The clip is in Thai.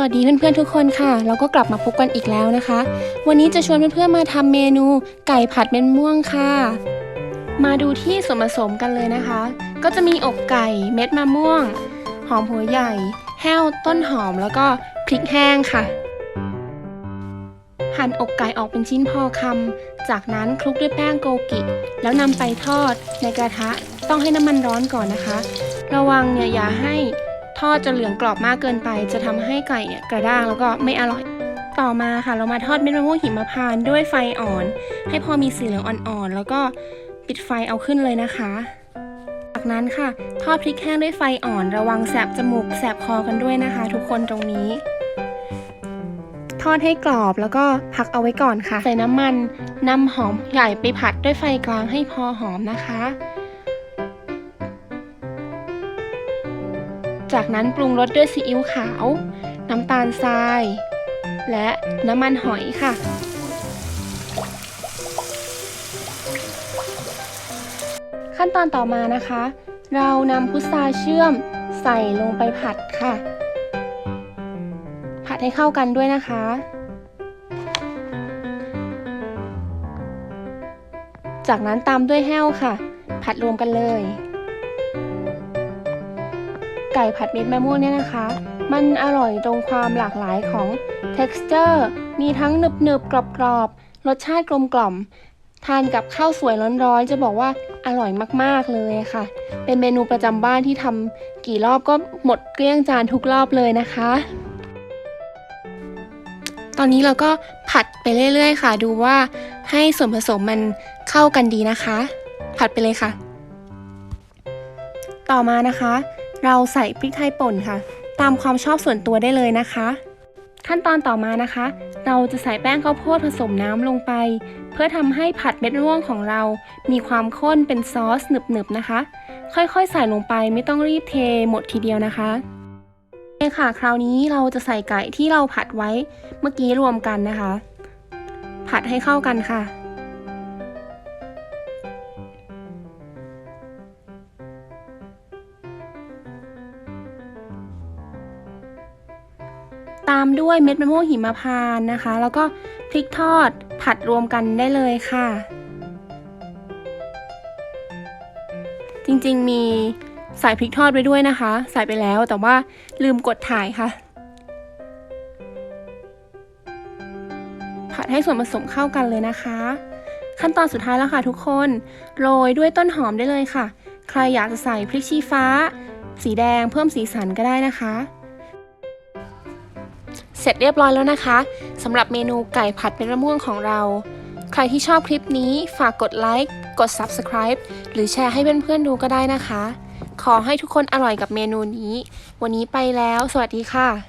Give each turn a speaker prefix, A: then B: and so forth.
A: วัสดีเพื่อนๆทุกคนค่ะ เราก็กลับมาพบกันอีกแล้วนะคะ วันนี้จะชวนเพื่อนๆมาทำเมนูไก่ผัดเม็ดม่วงค่ะ มาดูที่ส่วนผสมกันเลยนะคะ ก็จะมีอกไก่เม็ดมะม่วง หอมหัวใหญ่ แห้วต้นหอมแล้วก็พริกแห้งค่ะ หั่นอกไก่ออกเป็นชิ้นพอคำจากนั้นคลุกด้วยแป้งโกกิ แล้วนำไปทอดในกระทะต้องให้น้ำมันร้อนก่อนนะคะ ระวังเนี่ยอย่าให้ ทอดจนเหลืองกรอบมากเกินไป จะทำให้ไก่เนี่ยกระด้างแล้วก็ไม่อร่อย ต่อมาค่ะเรามาทอดเม็ดมะม่วงหิมพานต์ด้วยไฟอ่อน ให้พอมีสีเหลืองอ่อนๆแล้วก็ปิดไฟเอาขึ้นเลยนะคะ จากนั้นค่ะทอดพริกแห้งด้วยไฟอ่อน ระวังแสบจมูกแสบคอกันด้วยนะคะ ทุกคนตรงนี้ ทอดให้กรอบแล้วก็พักเอาไว้ก่อนค่ะ ใส่น้ำมันนำหอมใหญ่ไปผัดด้วยไฟกลางให้พอหอมนะคะ จากนั้นปรุงรสด้วยซีอิ๊วขาว น้ำตาลทราย และน้ำมันหอยค่ะ ขั้นตอนต่อมานะคะ เรานำพุทราเชื่อมใส่ลงไปผัดค่ะ ผัดให้เข้ากันด้วยนะคะจากนั้นตามด้วยแห้วค่ะ ผัดรวมกันเลย ไก่ผัดเม็ดมะม่วงเนี่ยนะคะ มันอร่อยตรงความหลากหลายของ texture มีทั้งหนึบหนึบกรอบกรอบรสชาติกลมกล่อม ทานกับข้าวสวยร้อนๆ จะบอกว่าอร่อยมากๆเลยค่ะ เป็นเมนูประจำบ้านที่ทำกี่รอบก็หมดเกลี้ยงจานทุกรอบเลยนะคะ ตอนนี้เราก็ผัดไปเรื่อยๆ ค่ะ ดูว่าให้ส่วนผสมมันเข้ากันดีนะคะ ผัดไปเลยค่ะ ต่อมานะคะ เราใส่พริกไทยป่นค่ะ ตามความชอบส่วนตัวได้เลยนะคะ ขั้นตอนต่อมานะคะ เราจะใส่แป้งข้าวโพดผสมน้ำลงไป เพื่อทำให้ผัดเม็ดม่วงของเรา มีความข้นเป็นซอสหนึบๆนะคะ ค่อยๆ ใส่ลงไปไม่ต้องรีบเทหมดทีเดียวนะคะโอเคค่ะคราวนี้เราจะใส่ไก่ที่เราผัดไว้เมื่อกี้รวมกันนะคะ ผัดให้เข้ากันค่ะ ตามด้วยเม็ดมะม่วงหิมพานต์นะคะ แล้วก็พริกทอดผัดรวมกันได้เลยค่ะ จริงๆมีใส่พริกทอดไว้ด้วยนะคะ ใส่ไปแล้วแต่ว่าลืมกดถ่ายค่ะ ผัดให้ส่วนผสมเข้ากันเลยนะคะ ขั้นตอนสุดท้ายแล้วค่ะทุกคนโรยด้วยต้นหอมได้เลยค่ะ ใครอยากจะใส่พริกชี้ฟ้า สีแดงเพิ่มสีสันก็ได้นะคะ เสร็จเรียบร้อยแล้วนะคะสำหรับเมนูไก่ผัดเป็นมะม่วงของเรา ใครที่ชอบคลิปนี้ฝากกดไลค์กด Subscribe หรือแชร์ให้เพื่อนๆดูก็ได้นะคะ ขอให้ทุกคนอร่อยกับเมนูนี้ วันนี้ไปแล้ว สวัสดีค่ะ